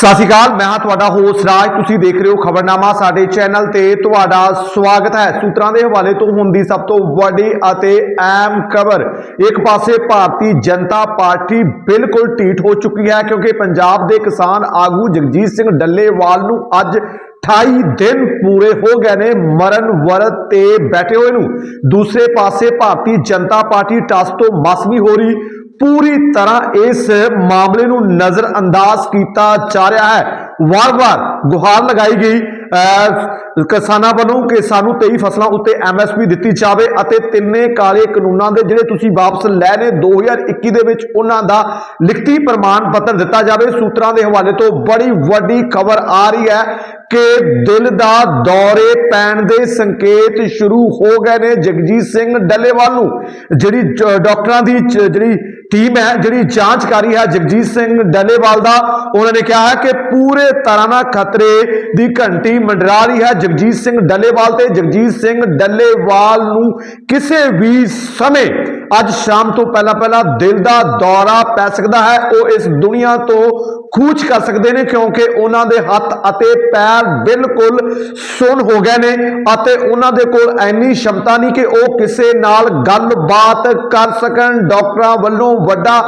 ਸਤਿ ਸ਼੍ਰੀ ਅਕਾਲ, ਮੈਂ ਹਾਂ ਤੁਹਾਡਾ ਹੋਸਟ ਰਾਜ। ਤੁਸੀਂ ਦੇਖ ਰਹੇ ਹੋ ਖਬਰਨਾਮਾ, ਸਾਡੇ ਚੈਨਲ ਤੇ ਤੁਹਾਡਾ ਸਵਾਗਤ ਹੈ। ਸੂਤਰਾਂ ਦੇ ਹਵਾਲੇ ਤੋਂ ਹੁੰਦੀ ਸਭ ਤੋਂ ਵੱਡੀ ਅਤੇ ਅਹਿਮ ਖਬਰ। ਇੱਕ ਪਾਸੇ ਭਾਰਤੀ ਜਨਤਾ ਪਾਰਟੀ ਬਿਲਕੁਲ ਢੀਠ ਹੋ ਚੁੱਕੀ ਹੈ, ਕਿਉਂਕਿ ਪੰਜਾਬ ਦੇ ਕਿਸਾਨ ਆਗੂ ਜਗਜੀਤ ਸਿੰਘ ਡੱਲੇਵਾਲ ਨੂੰ ਅੱਜ 28 ਦਿਨ ਪੂਰੇ ਹੋ ਗਏ ਨੇ ਮਰਨ ਵਰਤ ਤੇ ਬੈਠੇ ਹੋਏ ਨੂੰ। ਦੂਸਰੇ ਪਾਸੇ ਭਾਰਤੀ ਜਨਤਾ ਪਾਰਟੀ ਟਸ ਤੋਂ ਮਸ ਨਹੀਂ ਹੋ ਰਹੀ। ਪੂਰੀ ਤਰ੍ਹਾਂ ਇਸ ਮਾਮਲੇ ਨੂੰ ਨਜ਼ਰ ਅੰਦਾਜ਼ ਕੀਤਾ ਜਾ ਰਿਹਾ ਹੈ। ਵਾਰ-ਵਾਰ ਗੁਹਾਰ ਲਗਾਈ ਗਈ। ਕਿਸਾਨਾਂ ਵੱਲੋਂ ਕਿ ਸਾਨੂੰ 23 ਫਸਲਾਂ ਉੱਤੇ ਐਮਐਸਪੀ ਦਿੱਤੀ ਜਾਵੇ ਅਤੇ ਤਿੰਨੇ ਕਾਲੇ ਕਾਨੂੰਨਾਂ ਦੇ ਜਿਹੜੇ ਤੁਸੀਂ ਵਾਪਸ ਲੈ ਨੇ 2021 ਦੇ ਵਿੱਚ, ਉਹਨਾਂ ਦਾ ਲਿਖਤੀ ਪ੍ਰਮਾਣ ਪੱਤਰ ਦਿੱਤਾ ਜਾਵੇ। ਸੂਤਰਾਂ ਦੇ ਹਵਾਲੇ ਤੋਂ ਬੜੀ ਵੱਡੀ ਖਬਰ ਆ ਰਹੀ ਹੈ ਕਿ ਦਿਲ ਦਾ ਦੌਰੇ ਪੈਣ ਦੇ ਸੰਕੇਤ ਸ਼ੁਰੂ ਹੋ ਗਏ ਨੇ ਜਗਜੀਤ ਸਿੰਘ ਡੱਲੇਵਾਲ ਨੂੰ, ਜਿਹੜੀ ਡਾਕਟਰਾਂ ਦੀ ਜਿਹੜੀ ਟੀਮ ਹੈ, ਜਿਹੜੀ ਜਾਂਚ ਕਰ ਰਹੀ ਹੈ ਜਗਜੀਤ ਸਿੰਘ ਡੱਲੇਵਾਲ ਦਾ, ਉਹਨਾਂ ਨੇ ਕਿਹਾ ਹੈ ਕਿ ਪੂਰੇ ਤਰ੍ਹਾਂ ਨਾਲ ਖਤਰੇ ਦੀ ਘੰਟੀ ਮੰਡਰਾ ਰਹੀ ਹੈ ਜਗਜੀਤ ਸਿੰਘ ਡੱਲੇਵਾਲ ਤੇ। ਜਗਜੀਤ ਸਿੰਘ ਡੱਲੇਵਾਲ ਨੂੰ ਕਿਸੇ ਵੀ ਸਮੇਂ ਅੱਜ ਸ਼ਾਮ ਤੋਂ ਪਹਿਲਾਂ ਪਹਿਲਾਂ ਦਿਲ ਦਾ ਦੌਰਾ ਪੈ ਸਕਦਾ ਹੈ। ਉਹ ਇਸ ਦੁਨੀਆ ਤੋਂ ਕੂਚ ਕਰ ਸਕਦੇ ਨੇ ਕਿਉਂਕਿ ਉਹਨਾਂ ਦੇ ਹੱਥ ਅਤੇ ਪੈਰ ਬਿਲਕੁਲ ਸੁੰਨ ਹੋ ਗਏ ਨੇ ਅਤੇ ਉਹਨਾਂ ਦੇ ਕੋਲ ਐਨੀ ਸ਼ਮਤਾ ਨਹੀਂ ਕਿ ਉਹ ਕਿਸੇ ਨਾਲ ਗੱਲਬਾਤ ਕਰ ਸਕਣ। ਡਾਕਟਰਾਂ ਵੱਲੋਂ ਵੱਡਾ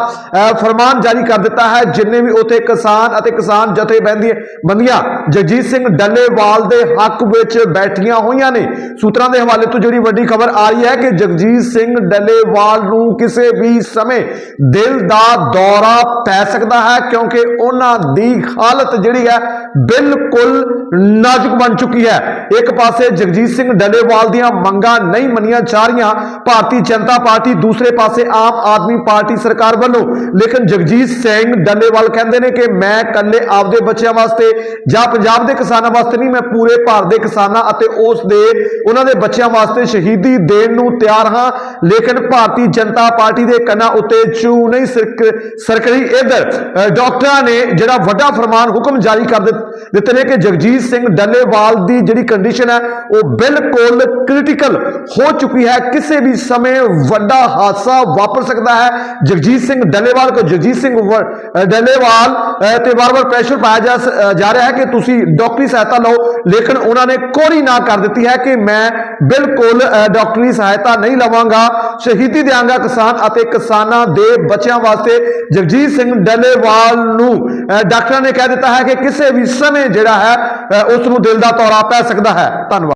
ਫਰਮਾਨ ਜਾਰੀ ਕਰ ਦਿੱਤਾ ਹੈ। ਜਿੰਨੇ ਵੀ ਉਥੇ ਕਿਸਾਨ ਅਤੇ ਕਿਸਾਨ ਜਥੇਬੰਦੀਆਂ ਬੰਦੀਆਂ ਜਗਜੀਤ ਸਿੰਘ ਡੱਲੇਵਾਲ ਦੇ ਹੱਕ ਵਿੱਚ ਬੈਠੀਆਂ ਹੋਈਆਂ ਨੇ। ਸੂਤਰਾਂ ਦੇ ਹਵਾਲੇ ਤੋਂ ਜਿਹੜੀ ਵੱਡੀ ਖਬਰ ਆ ਰਹੀ ਹੈ ਕਿ ਜਗਜੀਤ ਸਿੰਘ ਡੱਲੇਵਾਲ ਨੂੰ ਕਿਸੇ ਵੀ ਸਮੇਂ ਦਿਲ ਦਾ ਦੌਰਾ ਪੈ ਸਕਦਾ ਹੈ ਕਿਉਂਕਿ ਉਹਨਾਂ ਦੀ ਹਾਲਤ ਜਿਹੜੀ ਹੈ ਬਿਲਕੁਲ ਨਾਜ਼ੁਕ ਬਣ ਚੁੱਕੀ ਹੈ। ਇੱਕ ਪਾਸੇ ਜਗਜੀਤ ਸਿੰਘ ਡੱਲੇਵਾਲ ਦੀਆਂ ਮੰਗਾਂ ਨਹੀਂ ਮੰਨੀਆਂ ਜਾ ਰਹੀਆਂ। ਭਾਰਤੀ ਜਨਤਾ ਪਾਰਟੀ ਦੂਸਰੇ ਪਾਸੇ ਆਮ ਆਦਮੀ ਪਾਰਟੀ ਸਰਕਾਰ ਵੱਲੋਂ। ਲੇਕਿਨ ਜਗਜੀਤ ਸਿੰਘ ਡੱਲੇਵਾਲ ਕਹਿੰਦੇ ਨੇ ਕਿ ਮੈਂ ਇਕੱਲੇ ਆਪਦੇ ਬੱਚਿਆਂ ਵਾਸਤੇ ਜਾਂ ਪੰਜਾਬ ਦੇ ਕਿਸਾਨਾਂ ਵਾਸਤੇ ਨਹੀਂ, ਮੈਂ ਪੂਰੇ ਭਾਰਤ ਦੇ ਕਿਸਾਨਾਂ ਅਤੇ ਉਸ ਦੇ, ਉਹਨਾਂ ਦੇ ਬੱਚਿਆਂ ਵਾਸਤੇ ਸ਼ਹੀਦੀ ਦੇਣ ਨੂੰ ਤਿਆਰ ਹਾਂ। ਲੇਕਿਨ ਭਾਰਤੀ ਜਨਤਾ ਪਾਰਟੀ ਦੇ ਕੰਨਾਂ ਉੱਤੇ ਚੂ ਨਹੀਂ ਸਰਕ ਸਰਕਰੀ ਇਧਰ। ਡਾਕਟਰਾਂ ਨੇ ਜਿਹੜਾ ਵੱਡਾ ਫਰਮਾਨ ਹੁਕਮ ਜਾਰੀ ਕਰ ਦਿੱਤ- ਦਿੱਤੇ ਨੇ ਕਿ ਜਗਜੀਤ ਸਿੰਘ ਡੱਲੇਵਾਲ ਦੀ ਜਿਹੜੀ ਕੰਡੀਸ਼ਨ ਹੈ, ਉਹ ਬਿਲਕੁਲ ਕ੍ਰਿਟੀਕਲ ਹੋ ਚੁੱਕੀ ਹੈ। ਕਿਸੇ ਵੀ ਸਮੇਂ ਵੱਡਾ ਹਾਦਸਾ ਵਾਪਰ ਸਕਦਾ ਹੈ। ਜਗਜੀਤ ਸਿੰਘ ਡੱਲੇਵਾਲ ਕੋ ਜਗਜੀਤ ਸਿੰਘ ਡੱਲੇਵਾਲ ਤੇ ਵਾਰ-ਵਾਰ ਪ੍ਰੈਸ਼ਰ ਪਾਇਆ ਜਾ ਰਿਹਾ ਹੈ ਕਿ ਤੁਸੀਂ ਡਾਕਟਰੀ ਸਹਾਇਤਾ ਲਓ। ਲੇਕਿਨ ਉਹਨਾਂ ਨੇ ਕੋਰੀ ਨਾ ਕਰ ਦਿੱਤੀ ਹੈ ਕਿ ਮੈਂ ਬਿਲਕੁਲ ਡਾਕਟਰੀ ਸਹਾਇਤਾ ਨਹੀਂ ਲਵਾਂਗਾ। ਸ਼ਹੀਦੀ ਦਿਆਂਗਾ ਕਿਸਾਨ ਅਤੇ ਕਿਸਾਨਾਂ ਦੇ ਬੱਚਿਆਂ ਵਾਸਤੇ। ਜਗਜੀਤ ਸਿੰਘ ਡੱਲੇਵਾਲ ਨੂੰ ਡਾਕਟਰਾਂ ਨੇ ਕਹਿ ਦਿੱਤਾ ਹੈ ਕਿ ਕਿਸੇ ਵੀ ਸਮੇਂ ਜਿਹੜਾ ਹੈ ਅ, ਉਸ ਨੂੰ ਦਿਲ ਦਾ ਤੌਰਾ ਪੈ ਸਕਦਾ ਹੈ। ਧੰਨਵਾਦ।